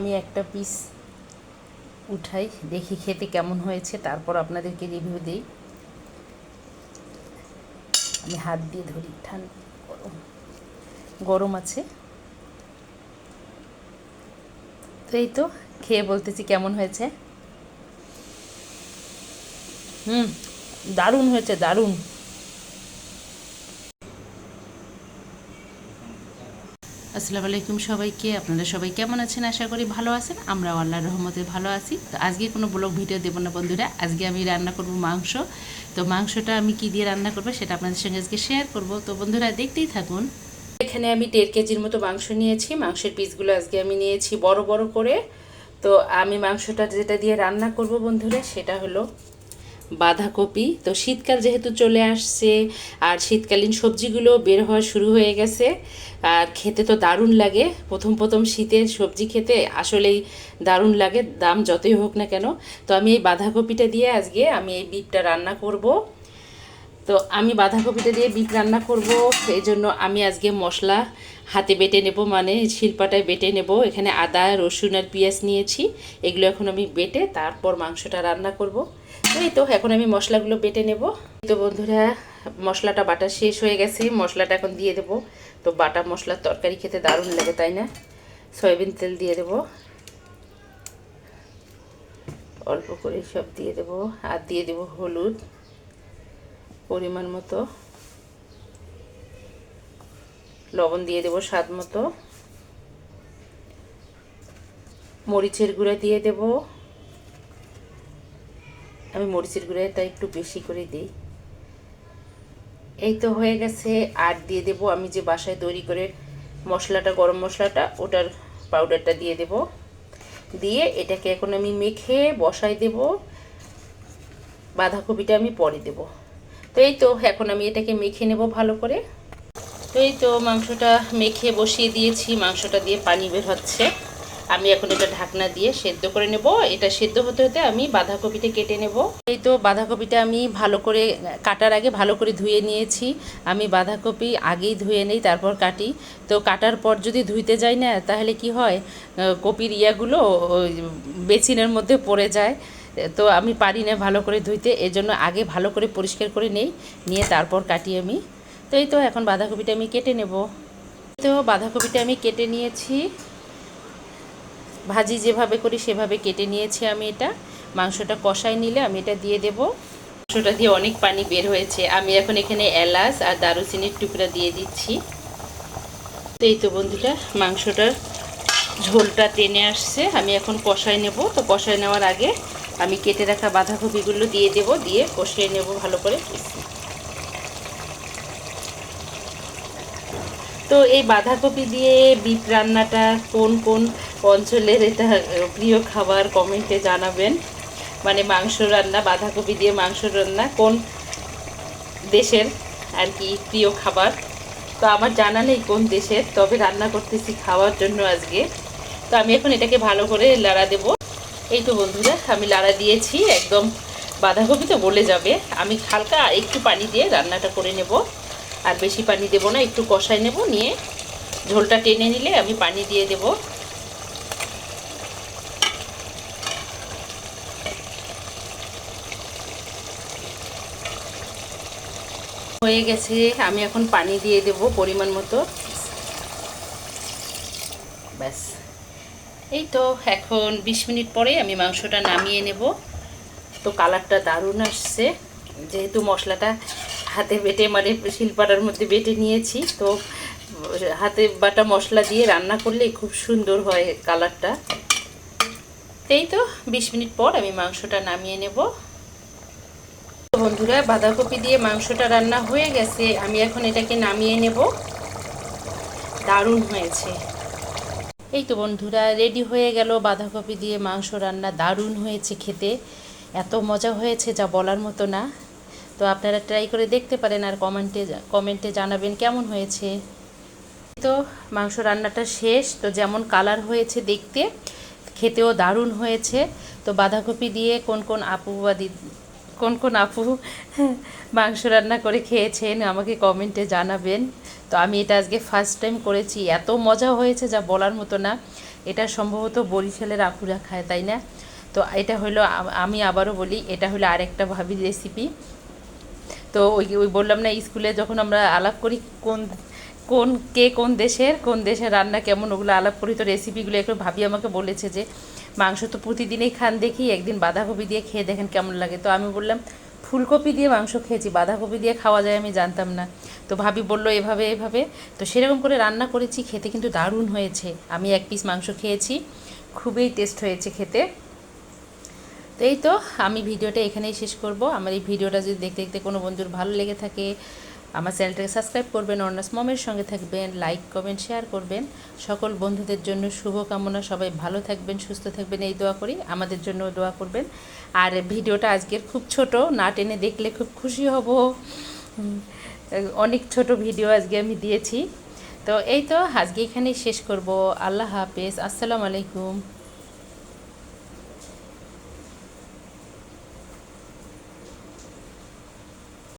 আমি একটা পিস উঠাই, দেখি খেতে কেমন হয়েছে, তারপর আপনাদেরকে রিভিউ দিই। আমি হাত দিয়ে ধরি ঠান্ডা গরম গরম আছে। তো এই তো, খেয়ে বলতেছি কেমন হয়েছে? হুম, দারুণ হয়েছে, দারুণ। আসসালামু আলাইকুম সবাইকে। আপনারা সবাই কেমন আছেন? আশা করি ভালো আছেন। আমরা আল্লাহর রহমতে ভালো আছি। তো আজকে কোনো ব্লগ ভিডিও দেবো না বন্ধুরা। আজকে আমি রান্না করব মাংস। তো মাংসটা আমি কি দিয়ে রান্না করব সেটা আপনাদের সঙ্গে আজকে শেয়ার করব। তো বন্ধুরা দেখতেই থাকুন। এখানে আমি দেড় কেজির মতো মাংস নিয়েছি। মাংসের পিসগুলো আজকে আমি নিয়েছি বড় বড় করে। তো আমি মাংসটা যেটা দিয়ে রান্না করব বন্ধুরা সেটা হলো বাঁধাকপি। তো শীতকাল যেহেতু চলে আসছে, আর শীতকালীন সবজিগুলো বের হওয়া শুরু হয়ে গেছে, আর খেতে তো দারুণ লাগে। প্রথম প্রথম শীতের সবজি খেতে আসলেই দারুণ লাগে, দাম যতই হোক না কেন। তো আমি এই বাঁধাকপিটা দিয়ে আজকে আমি এই বিপটা রান্না করব। তো আমি বাঁধাকপিটা দিয়ে বিপ রান্না করব এই জন্য আমি আজকে মশলা হাতে বেটে নেব মানে শিলপাটায় বেটে নেব। এখানে আদা, রসুন আর পেঁয়াজ নিয়েছি, এগুলো এখন আমি বেটে তারপর মাংসটা রান্না করব। এই তো, এখন আমি মশলাগুলো বেটে নেব। তো বন্ধুরা, মশলাটা বাটা শেষ হয়ে গেছে। মশলাটা এখন দিয়ে দেব। তো বাটা মশলার তরকারি খেতে দারুণ লাগে, তাই না? সয়াবিন তেল দিয়ে দেব। অল্প করে সব দিয়ে দেব। আর দিয়ে দেব হলুদ, পরিমাণ মতো। লবণ দিয়ে দেব স্বাদ মতো। মরিচের গুঁড়া দিয়ে দেব। আমি মরিচের গুঁড়াটা একটু বেশি করে দিই। এই তো হয়ে গেছে, আর দিয়ে দেব আমি যে বাসায় তৈরি করে মশলাটা, গরম মশলাটা, ওটার পাউডারটা দিয়ে দেব। দিয়ে এটাকে এখন আমি মেখে বসাই দেব। বাঁধাকপিটা আমি পরে দেব। তো এই তো, এখন আমি এটাকে মেখে নেব ভালো করে। তো এই তো, মাংসটা মেখে বসিয়ে দিয়েছি। মাংসটা দিয়ে পানি বের হচ্ছে। আমি এখন এটা ঢাকনা দিয়ে সেদ্ধ করে নেব। এটা সেদ্ধ হতে হতে আমি বাঁধাকপিটা কেটে নেব। এই তো বাঁধাকপিটা আমি ভালো করে কাটার আগে ভালো করে ধুয়ে নিয়েছি। আমি বাঁধাকপি আগেই ধুয়ে নেই, তারপর কাটি। তো কাটার পর যদি ধুইতে যাই না, তাহলে কি হয়? কপির ইয়াগুলো ওই বেসিনের মধ্যে পড়ে যায়। তো আমি পারি না ভালো করে ধুইতে, এজন্য আগে ভালো করে পরিষ্কার করে নেই, নিয়ে তারপর কাটি আমি। তো এই তো এখন বাঁধাকপিটা আমি কেটে নেব। তো বাঁধাকপিটা আমি কেটে নিয়েছি। ভাজি যেভাবে করি, সেভাবে কেটে নিয়েছি আমি এটা। মাংসটা কষাই নিলে আমি এটা দিয়ে দেব। মাংসটা দিয়ে অনেক পানি বের হয়েছে। আমি এখন এখানে এলাচ আর দারুচিনির টুকরা দিয়ে দিচ্ছি। তো এই তো বন্ধুরা, মাংসটার ঝোলটা টেনে আসছে। আমি এখন কষাই নেব। তো কষাই নেওয়ার আগে আমি কেটে রাখা বাঁধাকপিগুলো দিয়ে দেব, দিয়ে কষিয়ে নেব ভালো করে। তো এই বাঁধাকপি দিয়ে বিপ রান্নাটা কোন কোন অঞ্চলের এটা প্রিয় খাবার কমেন্টে জানাবেন। মানে মাংস রান্না, বাঁধাকপি দিয়ে মাংস রান্না কোন দেশের আর কি প্রিয় খাবার? তো আমার জানা নেই কোন দেশের, তবে রান্না করতেছি খাওয়ার জন্য আজকে। তো আমি এখন এটাকে ভালো করে লাড়া দেব। এই তো বন্ধুরা, আমি লাড়া দিয়েছি, একদম বাঁধাকপি তো বলে যাবে। আমি হালকা একটু পানি দিয়ে রান্নাটা করে নেব। আর বেশি পানি দেব না, একটু কষাই নেব, নিয়ে ঝোলটা টেনে নিলে আমি পানি দিয়ে দেব। হয়ে গেছে, আমি এখন পানি দিয়ে দেব পরিমাণ মতো। ব্যাস। এই তো, এখন ২০ মিনিট পরে আমি মাংসটা নামিয়ে নেব। তো কালারটা দারুণ আসছে। যেহেতু মশলাটা হাতে বেটে মানে শিলপাটার মধ্যে বেটে নিয়েছি, তো হাতে বাটা মশলা দিয়ে রান্না করলে খুব সুন্দর হয় কালারটা। এই তো, বিশ মিনিট পর আমি মাংসটা নামিয়ে নেব। বন্ধুরা, বাঁধাকপি দিয়ে মাংসটা রান্না হয়ে গেছে। আমি এখন এটাকে নামিয়ে নেব। দারুণ হয়েছে। এই তো বন্ধুরা, রেডি হয়ে গেল। বাঁধাকপি দিয়ে মাংস রান্না দারুণ হয়েছে খেতে। এত মজা হয়েছে যা বলার মতো না। তো আপনারা ট্রাই করে দেখতে পারেন আর কমেন্টে কমেন্টে জানাবেন কেমন হয়েছে। তো মাংস রান্নাটা শেষ। তো যেমন কালার হয়েছে দেখতে, খেতেও দারুণ হয়েছে। তো বাঁধাকপি দিয়ে কোন কোন আপু কোন কোন আপু মাংস রান্না করে খেয়েছেন, আমাকে কমেন্টে জানাবেন। তো আমি এটা আজকে ফার্স্ট টাইম করেছি। এত মজা হয়েছে যা বলার মতো না। এটা সম্ভবত বরিশালের আপুরা খায়, তাই না? তো এটা হলো আমি আবারও বলি, এটা হলো আরেকটা ভাবির রেসিপি তো ওই ওই বললাম না, স্কুলে যখন আমরা আলাপ করি কোন কোন, কে কোন দেশের কোন দেশের রান্না কেমন, ওগুলো আলাপ করি, তো রেসিপিগুলো একটু ভাবি আমাকে বলেছে যে মাংস তো প্রতিদিনই খান, দেখি একদিন বাঁধাকপি দিয়ে খেয়ে দেখেন কেমন লাগে। তো আমি বললাম, ফুলকপি দিয়ে মাংস খেয়েছি, বাঁধাকপি দিয়ে খাওয়া যায় আমি জানতাম না। তো ভাবি বলল, এভাবে এভাবে। তো সেরকম করে রান্না করেছি, খেতে কিন্তু দারুণ হয়েছে। আমি এক পিস মাংস খেয়েছি, খুবই টেস্ট হয়েছে খেতে। তো এই তো, আমি ভিডিওটা এখানেই শেষ করব। আমার এই ভিডিওটা যদি দেখতে দেখতে কোনো বন্ধুর ভালো লেগে থাকে আমার চ্যানেলটাকে সাবস্ক্রাইব করবেন অর্নাস মমের সঙ্গে থাকবেন লাইক কমেন্ট শেয়ার করবেন। সকল বন্ধুদের জন্য শুভকামনা, সবাই ভালো থাকবেন, সুস্থ থাকবেন, এই দোয়া করি, আমাদের জন্য দোয়া করবেন। আর ভিডিওটা আজকের খুব ছোট, না টেনে দেখলে খুব খুশি হব। অনেক ছোট ভিডিও আজকে আমি দিয়েছি। তো এই তো, আজকে এখানেই শেষ করব। আল্লাহ হাফেজ, আসসালামু আলাইকুম।